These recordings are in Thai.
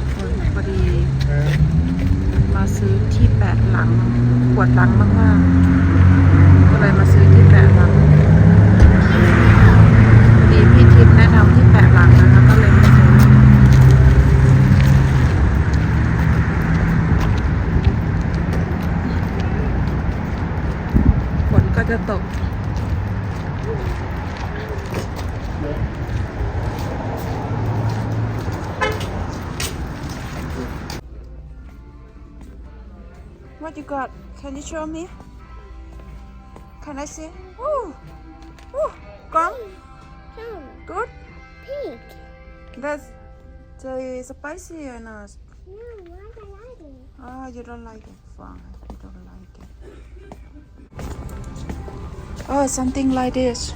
ทุกคนพอดี มาซื้อที่แปะหลังปวดหลังมากๆก็เลยมาซื้อที่แปะหลังพอดีพี่ทิพย์แนะนำที่แปะหลังนะคะก็เลยมาซื้อฝนก็จะตก What you got? Can you show me? Can I see? Ooh, ooh, gum. No, Good. pink. That's the spicy or not? No, why do I like it? Oh, you don't like it. Fine, you don't like it. Oh, something like this.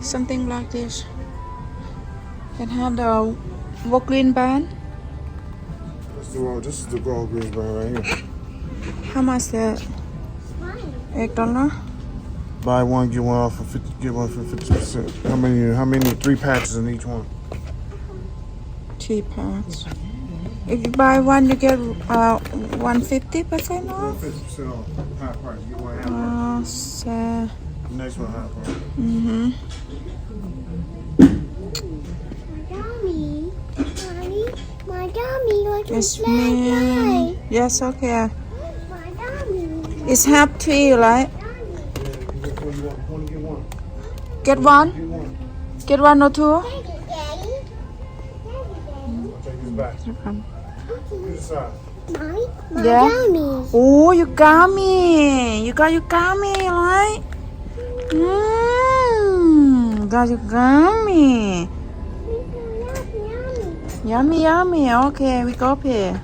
Something like this. Can have the wood green band. This is the one. This is the gold green band right here. How much that? Eight dollar. Buy one, get one off for fifty. Get one for fifty percent. How many? How many? Three patches in each one. Three parts. If you buy one, you get uh one fifty percent off. Fifty percent off. High price. Get one half. Uh, so, Next one high price. mm-hmm. Mommy, mommy, my dummy like a Yes, black Yes, okay. It's half tea, right? Get one? Get one or two? Yeah. Oh, you gummy. You got your gummy, right? Mmm. Got your gummy. Yummy, yummy. Okay, we go up here.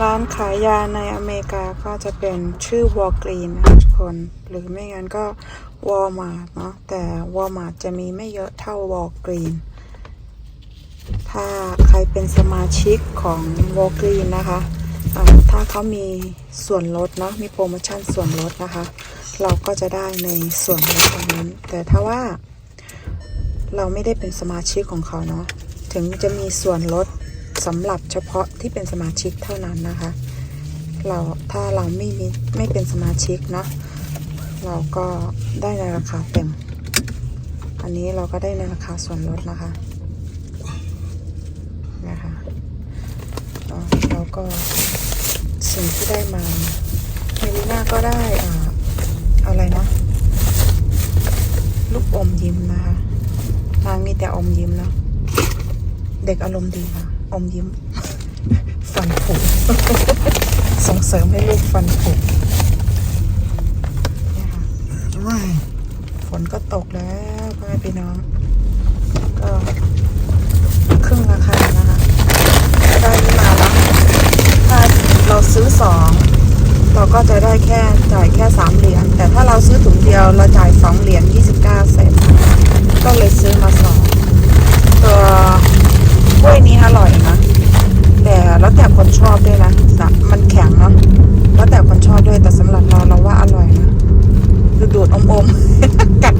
ร้านขายยาในอเมริกาก็จะเป็นชื่อวอลกรีนนะทุกคน หรือไม่งั้นก็วอลมาร์ทเนาะแต่วอลมาร์ทจะมีไม่เยอะเท่าวอลกรีนถ้าใครเป็นสมาชิกของวอลกรีนนะคะะถ้าเขามีส่วนลดเนาะมีโปรโมชั่นส่วนลดนะคะ เราก็จะได้ในส่วนลดตรงนั้น แต่ถ้าว่าเราไม่ได้เป็นสมาชิกของเขาเนาะถึงจะมีส่วนลด สำหรับเฉพาะที่เป็นสมาชิกเท่านั้นนะคะ เราถ้าเราไม่มีไม่เป็นสมาชิกเนาะเราก็ได้ในราคาเต็ม อันนี้เราก็ได้ในราคาส่วนลดนะคะนะคะเราก็สิ่งที่ได้มาเมลิน่าก็ได้อ่าอะไรนะ ลูกอมยิ้มนะคะนางมีแต่อมยิ้มเนาะเด็กอารมณ์ดีค่ะ อมยิ้ม ฟันผุส่งเสริมให้ลูกฟันผุนี่ค่ะฝนก็ตกแล้วพ่อแม่พี่น้อง ก็ครึ่งราคานะคะได้มาแล้วถ้าเราซื้อสองเราก็จะได้แค่จ่ายแค่สามเหรียญแต่ถ้าเราซื้อถุงเดียวเราจ่ายสองเหรียญยี่สิบเก้าเซนต์ก็เลยซื้อมาสอง อมๆกัด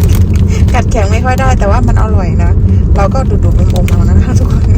กัดแข็งไม่ค่อยได้ แต่ว่ามันอร่อยนะ เราก็ดูดๆอมๆเอานะทุกคน